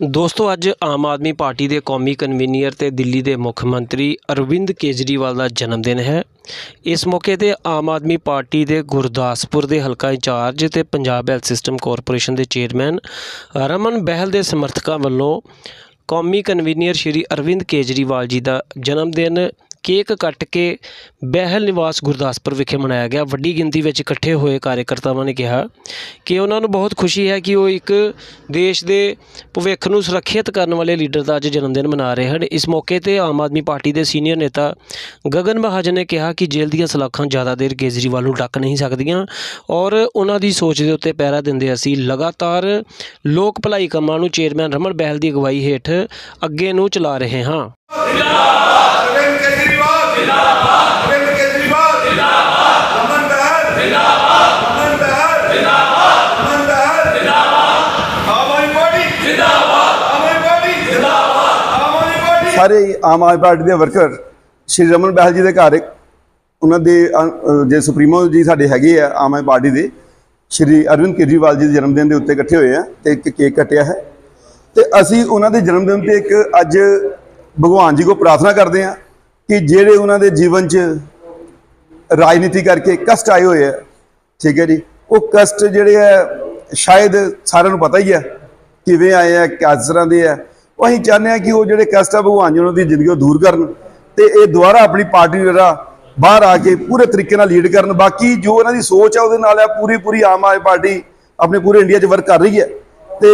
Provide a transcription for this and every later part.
ਦੋਸਤੋ, ਅੱਜ ਆਮ ਆਦਮੀ ਪਾਰਟੀ ਦੇ ਕੌਮੀ ਕਨਵੀਨੀਅਰ ਤੇ ਦਿੱਲੀ ਦੇ ਮੁੱਖ ਮੰਤਰੀ ਅਰਵਿੰਦ ਕੇਜਰੀਵਾਲ ਦਾ ਜਨਮ ਦਿਨ ਹੈ। ਇਸ ਮੌਕੇ ਤੇ ਆਮ ਆਦਮੀ ਪਾਰਟੀ ਦੇ ਗੁਰਦਾਸਪੁਰ ਦੇ ਹਲਕਾ ਇੰਚਾਰਜ ਤੇ ਪੰਜਾਬ ਹੈਲਥ ਸਿਸਟਮ ਕਾਰਪੋਰੇਸ਼ਨ ਦੇ ਚੇਅਰਮੈਨ ਰਮਨ ਬਹਿਲ ਦੇ ਸਮਰਥਕਾਂ ਵੱਲੋਂ ਕੌਮੀ ਕਨਵੀਨੀਅਰ ਸ਼੍ਰੀ ਅਰਵਿੰਦ ਕੇਜਰੀਵਾਲ ਜੀ ਦਾ ਜਨਮ ਦਿਨ ਕੇਕ ਕੱਟ ਕੇ ਬਹਿਲ ਨਿਵਾਸ ਗੁਰਦਾਸਪੁਰ ਵਿਖੇ ਮਨਾਇਆ ਗਿਆ। ਵੱਡੀ ਗਿਣਤੀ ਵਿੱਚ ਇਕੱਠੇ ਹੋਏ ਕਾਰਜਕਰਤਾਵਾਂ ਨੇ ਕਿਹਾ ਕਿ ਉਹਨਾਂ ਨੂੰ ਬਹੁਤ ਖੁਸ਼ੀ ਹੈ ਕਿ ਉਹ ਇੱਕ ਦੇਸ਼ ਦੇ ਭਵਿੱਖ ਨੂੰ ਸੁਰੱਖਿਅਤ ਕਰਨ ਵਾਲੇ ਲੀਡਰ ਦਾ ਅੱਜ ਜਨਮ ਦਿਨ ਮਨਾ ਰਹੇ ਹਨ। ਇਸ ਮੌਕੇ ਤੇ ਆਮ ਆਦਮੀ ਪਾਰਟੀ ਦੇ ਸੀਨੀਅਰ ਨੇਤਾ ਗਗਨ ਮਹਾਜਨ ਨੇ ਕਿਹਾ ਕਿ ਜੇਲ੍ਹ ਦੀਆਂ ਸਲਾਖਾਂ ਜ਼ਿਆਦਾ ਦੇਰ ਕੇਜਰੀਵਾਲ ਨੂੰ ਡੱਕ ਨਹੀਂ ਸਕਦੀਆਂ ਔਰ ਉਹਨਾਂ ਦੀ ਸੋਚ ਦੇ ਉੱਤੇ ਪਹਿਰਾ ਦਿੰਦੇ ਅਸੀਂ ਲਗਾਤਾਰ ਲੋਕ ਭਲਾਈ ਕੰਮਾਂ ਨੂੰ ਚੇਅਰਮੈਨ ਰਮਨ ਬਹਿਲ ਦੀ ਅਗਵਾਈ ਹੇਠ ਅੱਗੇ ਨੂੰ ਚਲਾ ਰਹੇ ਹਾਂ। ਸਾਰੇ ਆਮ ਆਦਮੀ ਪਾਰਟੀ ਦੇ ਵਰਕਰ ਸ਼੍ਰੀ ਰਮਨ ਬਹਿਲ ਜੀ ਦੇ ਘਰ ਉਹਨਾਂ ਦੇ ਜੇ ਸੁਪਰੀਮੋ ਜੀ ਸਾਡੇ ਹੈਗੇ ਆ ਆਮ ਆਦਮੀ ਪਾਰਟੀ ਦੇ, ਸ਼੍ਰੀ ਅਰਵਿੰਦ ਕੇਜਰੀਵਾਲ ਜੀ ਦੇ ਜਨਮ ਦਿਨ ਦੇ ਉੱਤੇ ਇਕੱਠੇ ਹੋਏ ਆ ਤੇ ਇੱਕ ਕੇਕ ਕੱਟਿਆ ਹੈ। ਤੇ ਅਸੀਂ ਉਹਨਾਂ ਦੇ ਜਨਮ ਦਿਨ ਤੇ ਇੱਕ ਅੱਜ ਭਗਵਾਨ ਜੀ ਕੋ ਪ੍ਰਾਰਥਨਾ ਕਰਦੇ ਆ ਕਿ ਜਿਹੜੇ ਉਹਨਾਂ ਦੇ ਜੀਵਨ 'ਚ ਰਾਜਨੀਤੀ ਕਰਕੇ ਕਸ਼ਟ ਆਏ ਹੋਏ ਆ, ਠੀਕ ਹੈ ਜੀ, ਉਹ ਕਸ਼ਟ ਜਿਹੜੇ ਆ, ਸ਼ਾਇਦ ਸਾਰਿਆਂ ਨੂੰ ਪਤਾ ਹੀ ਆ ਕਿਵੇਂ ਆਏ ਆ, ਕਿਸ ਤਰ੍ਹਾਂ ਦੇ ਆ ਉਹ ਅਸੀਂ ਚਾਹੁੰਦੇ ਆ ਕਿ ਉਹ ਜਿਹੜੇ ਕਸ਼ਟ ਆ ਭਗਵਾਨ ਜੀ ਉਹਨਾਂ ਦੀ ਜ਼ਿੰਦਗੀ ਉਹ ਦੂਰ ਕਰਨ ਤੇ ਇਹ ਦੁਬਾਰਾ ਆਪਣੀ ਪਾਰਟੀ ਜਿਹੜਾ ਬਾਹਰ ਆ ਕੇ ਪੂਰੇ ਤਰੀਕੇ ਨਾਲ ਲੀਡ ਕਰਨ। ਬਾਕੀ ਜੋ ਇਹਨਾਂ ਦੀ ਸੋਚ ਆ ਉਹਦੇ ਨਾਲ ਆ ਪੂਰੀ ਪੂਰੀ ਆਮ ਆਦਮੀ ਪਾਰਟੀ ਆਪਣੇ ਪੂਰੇ ਇੰਡੀਆ 'ਚ ਵਰਕ ਕਰ ਰਹੀ ਹੈ। ਤੇ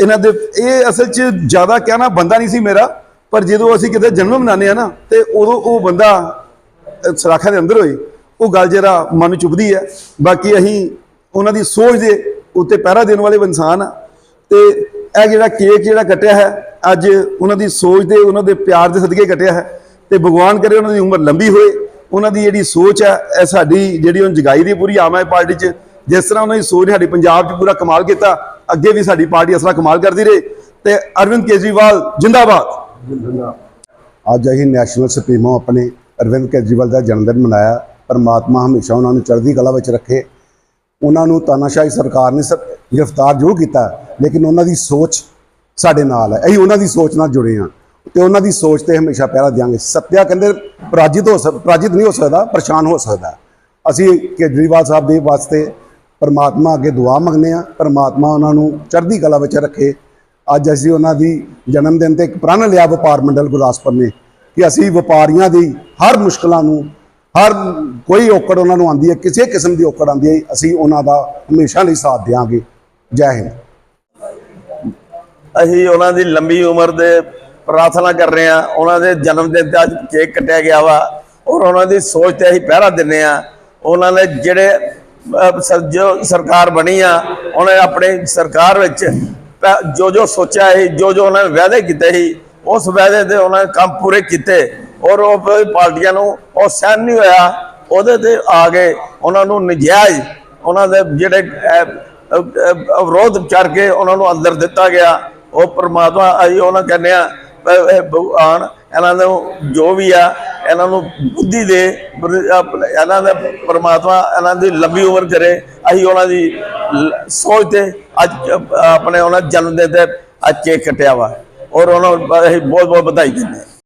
ਇਹਨਾਂ ਦੇ ਇਹ ਅਸਲ 'ਚ ਜ਼ਿਆਦਾ ਕਹਿਣਾ ਬੰਦਾ ਨਹੀਂ ਸੀ ਮੇਰਾ ਪਰ ਜਦੋਂ ਅਸੀਂ ਕਿਤੇ ਜਨਮ ਮਨਾਉਂਦੇ ਆ ਨਾ ਤੇ ਉਦੋਂ ਉਹ ਬੰਦਾ ਅ, ਦੇ ਅੰਦਰ ਹੋਏ। ਉਹ ਗੱਲ ਜਿਹੜਾ ਮਨ ਨੂੰ ਚੁਭਦੀ ਹੈ। ਬਾਕੀ ਅਸੀਂ ਉਹਨਾਂ ਦੀ ਸੋਚ ਦੇ ਉੱਤੇ ਪਹਿਰਾ ਦੇਣ ਵਾਲੇ ਇਨਸਾਨ ਆ। ਤੇ ਇਹ ਜਿਹੜਾ ਕੇਕ ਜਿਹੜਾ ਕੱਟਿਆ ਹੈ ਅੱਜ ਉਹਨਾਂ ਦੀ ਸੋਚ ਦੇ, ਉਹਨਾਂ ਦੇ ਪਿਆਰ ਦੇ ਸਦਕੇ ਕੱਟਿਆ ਹੈ ਤੇ ਭਗਵਾਨ ਕਰੇ ਉਹਨਾਂ ਦੀ ਉਮਰ ਲੰਬੀ ਹੋਏ, ਉਹਨਾਂ ਦੀ ਜਿਹੜੀ ਸੋਚ ਹੈ, ਇਹ ਸਾਡੀ ਜਿਹੜੀ ਉਹ ਜਗਾਈ ਦੀ ਪੂਰੀ ਆਮ ਆਦਮੀ ਪਾਰਟੀ 'ਚ, ਜਿਸ ਤਰ੍ਹਾਂ ਉਹਨਾਂ ਦੀ ਸੋਚ ਨੇ ਸਾਡੀ ਪੰਜਾਬ 'ਚ ਪੂਰਾ ਕਮਾਲ ਕੀਤਾ, ਅੱਗੇ ਵੀ ਸਾਡੀ ਪਾਰਟੀ ਅਸਲਾ ਕਮਾਲ ਕਰਦੀ ਰਹੇ ਤੇ ਅਰਵਿੰਦ ਕੇਜਰੀਵਾਲ ਜਿੰਦਾਬਾਦ। ਅੱਜ ਅਸੀਂ ਨੈਸ਼ਨਲ ਸੁਪਰੀਮੋ ਆਪਣੇ ਅਰਵਿੰਦ ਕੇਜਰੀਵਾਲ ਦਾ ਜਨਮ ਦਿਨ ਮਨਾਇਆ, ਪਰਮਾਤਮਾ ਹਮੇਸ਼ਾ ਉਹਨਾਂ ਨੂੰ ਚੜ੍ਹਦੀ ਕਲਾ ਵਿੱਚ ਰੱਖੇ। ਉਹਨਾਂ ਨੂੰ ਤਾਨਾਸ਼ਾਹੀ ਸਰਕਾਰ ਨੇ ਸ- ਗ੍ਰਿਫਤਾਰ ਜ਼ਰੂਰ ਕੀਤਾ, ਲੇਕਿਨ ਉਹਨਾਂ ਦੀ ਸੋਚ ਸਾਡੇ ਨਾਲ ਹੈ। ਅਸੀਂ ਉਹਨਾਂ ਦੀ ਸੋਚ ਨਾਲ ਜੁੜੇ ਹਾਂ ਤੇ ਉਹਨਾਂ ਦੀ ਸੋਚ ਤੇ ਹਮੇਸ਼ਾ ਪਹਿਰਾ ਦਿਆਂਗੇ। ਸੱਤਿਆ ਕਹਿੰਦੇ ਪਰਾਜਿਤ ਹੋ ਸਕ, ਪਰਾਜਿਤ ਨਹੀਂ ਹੋ ਸਕਦਾ, ਪਰੇਸ਼ਾਨ ਹੋ ਸਕਦਾ ਅਸੀਂ ਕੇਜਰੀਵਾਲ ਸਾਹਿਬ ਦੇ ਵਾਸਤੇ ਪਰਮਾਤਮਾ ਅੱਗੇ ਦੁਆ ਮੰਗਨੇ ਆ ਪਰਮਾਤਮਾ ਉਹਨਾਂ ਨੂੰ ਚੜ੍ਹਦੀ ਕਲਾ ਵਿੱਚ ਰੱਖੇ। ਅੱਜ ਅਸੀਂ ਉਹਨਾਂ ਦੀ ਜਨਮ ਦਿਨ ਤੇ ਇੱਕ ਪ੍ਰਣ ਲਿਆ ਵਪਾਰ ਮੰਡਲ ਗੁਰਦਾਸਪੁਰ ਨੇ ਕਿ ਅਸੀਂ ਵਪਾਰੀਆਂ ਦੀ ਹਰ ਮੁਸ਼ਕਲਾਂ ਨੂੰ, ਹਰ ਕੋਈ ਔਕੜ ਉਹਨਾਂ ਨੂੰ ਆਂਦੀ ਹੈ, ਕਿਸੇ ਕਿਸਮ ਦੀ ਔਕੜ ਆਂਦੀ ਹੈ, ਅਸੀਂ ਉਹਨਾਂ ਦਾ ਹਮੇਸ਼ਾ ਲਈ ਸਾਥ ਦੇਵਾਂਗੇ ਜੈ ਹਿੰਦ। ਅਸੀਂ ਉਹਨਾਂ ਦੀ ਲੰਬੀ ਉਮਰ ਦੇ ਪ੍ਰਾਰਥਨਾ ਕਰ ਰਹੇ ਹਾਂ। ਉਹਨਾਂ ਦੇ ਜਨਮ ਦਿਨ ਤੇ ਅੱਜ ਕੇਕ ਕੱਟਿਆ ਗਿਆ ਵਾ ਔਰ ਉਹਨਾਂ ਦੀ ਸੋਚ ਤੇ ਅਸੀਂ ਪਹਿਰਾ ਦਿੰਨੇ ਆ ਉਹਨਾਂ ਨੇ ਜਿਹੜੇ ਜੋ ਸਰਕਾਰ ਬਣੀ ਆ ਉਹਨੇ ਆਪਣੀ ਸਰਕਾਰ ਵਿੱਚ ਪ- ਜੋ ਜੋ ਸੋਚਿਆ ਸੀ ਜੋ ਜੋ ਉਹਨਾਂ ਨੇ ਵਾਅਦੇ ਕੀਤੇ ਸੀ ਉਸ ਵਾਅਦੇ ਦੇ ਉਹਨਾਂ ਨੇ ਕੰਮ ਪੂਰੇ ਕੀਤੇ ਔਰ ਉਹ ਪਾਰਟੀਆਂ ਨੂੰ ਉਹ ਸਹਿਨ ਨਹੀਂ ਹੋਇਆ। ਉਹਦੇ ਤੇ ਆ ਗਏ ਉਹਨਾਂ ਨੂੰ ਨਜਾਇਜ਼ ਉਹਨਾਂ ਦੇ ਜਿਹੜੇ ਅਹ, ਅਹ, ਅਹ, ਵਿਰੋਧ ਕਰਕੇ ਉਹਨਾਂ ਨੂੰ ਅੰਦਰ ਦਿੱਤਾ ਗਿਆ। ਉਹ ਪਰਮਾਤਮਾ ਅਸੀਂ ਉਹਨਾਂ ਕਹਿੰਦੇ ਆ ਵੀ ਇਹ ਭਗਵਾਨ ਇਹਨਾਂ ਨੂੰ ਜੋ ਵੀ ਆ, ਇਹਨਾਂ ਨੂੰ ਬੁੱਧੀ ਦੇ ਇਹਨਾਂ ਦਾ ਪਰਮਾਤਮਾ ਇਹਨਾਂ ਦੀ ਲੰਬੀ ਉਮਰ ਕਰੇ, ਅਸੀਂ ਉਹਨਾਂ ਦੀ ਸੋਚ ਤੇ ਅੱਜ ਆਪਣੇ ਉਹਨਾਂ ਜਨਮ ਦਿਨ ਤੇ ਅੱਜ ਕੇਕ ਕੱਟਿਆ ਵਾ। ਔਰ ਉਹਨਾਂ ਨੂੰ ਅਸੀਂ ਬਹੁਤ ਬਹੁਤ ਵਧਾਈ ਦਿੰਦੇ